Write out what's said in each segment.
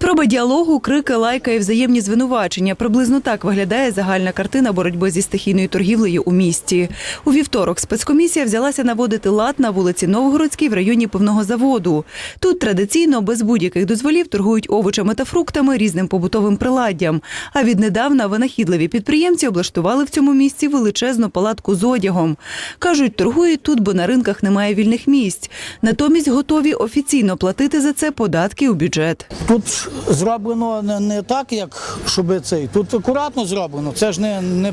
Спроба діалогу, крики, лайка і взаємні звинувачення. Приблизно так виглядає загальна картина боротьби зі стихійною торгівлею у місті. У вівторок спецкомісія взялася наводити лад на вулиці Новгородській в районі пивного заводу. Тут традиційно без будь-яких дозволів торгують овочами та фруктами різним побутовим приладдям. А віднедавна винахідливі підприємці облаштували в цьому місці величезну палатку з одягом. Кажуть, торгують тут, бо на ринках немає вільних місць. Натомість готові офіційно платити за це податки у бюджет. Тут зроблено не, так, як щоб цей. Тут акуратно зроблено. Це ж не, не,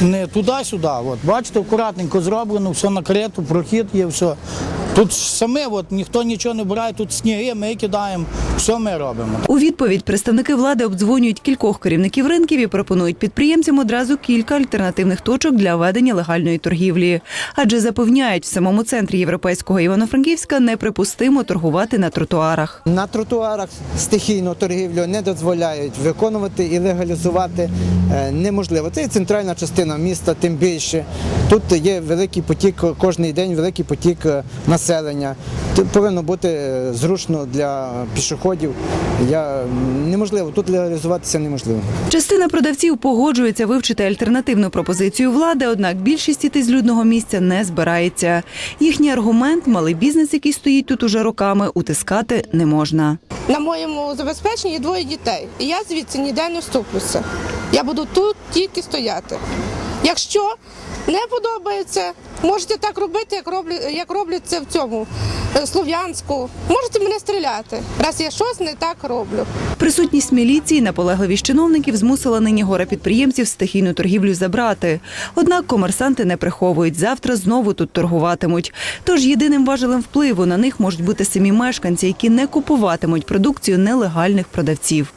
не туди-сюди. От, бачите, акуратненько зроблено, все накрито, прохід є, все. Тут саме от, ніхто нічого не брає, тут сніги, ми кидаємо, все ми робимо. У відповідь представники влади обдзвонюють кількох керівників ринків і пропонують підприємцям одразу кілька альтернативних точок для ведення легальної торгівлі. Адже запевняють, в самому центрі європейського Івано-Франківська неприпустимо торгувати на тротуарах. На тротуарах стихійну торгівлю не дозволяють виконувати і легалізувати е, неможливо. Це і центральна частина міста, тим більше. Тут є великий потік, кожен день великий потік е, населення. Тут повинно бути е, зручно для пішоходів. Я, неможливо, тут легалізуватися неможливо. Частина продавців погоджується вивчити альтернативну пропозицію влади, однак більшість іти з людного місця не збирається. Їхній аргумент малий бізнес, який стоїть тут уже роками, утискати не можна. На моєму забезпеченні є двоє дітей, і я звідси ніде не вступлюся. Я буду тут тільки стояти. Якщо не подобається, можете так робити, як роблять, як роблять це в цьому е, Слов'янську. Можете мене стріляти, раз я щось не так роблю. Присутність міліції, наполегливість чиновників змусила нині горе підприємців стихійну торгівлю забрати. Однак комерсанти не приховують. Завтра знову тут торгуватимуть. Тож єдиним важелем впливу на них можуть бути самі мешканці, які не купуватимуть продукцію нелегальних продавців.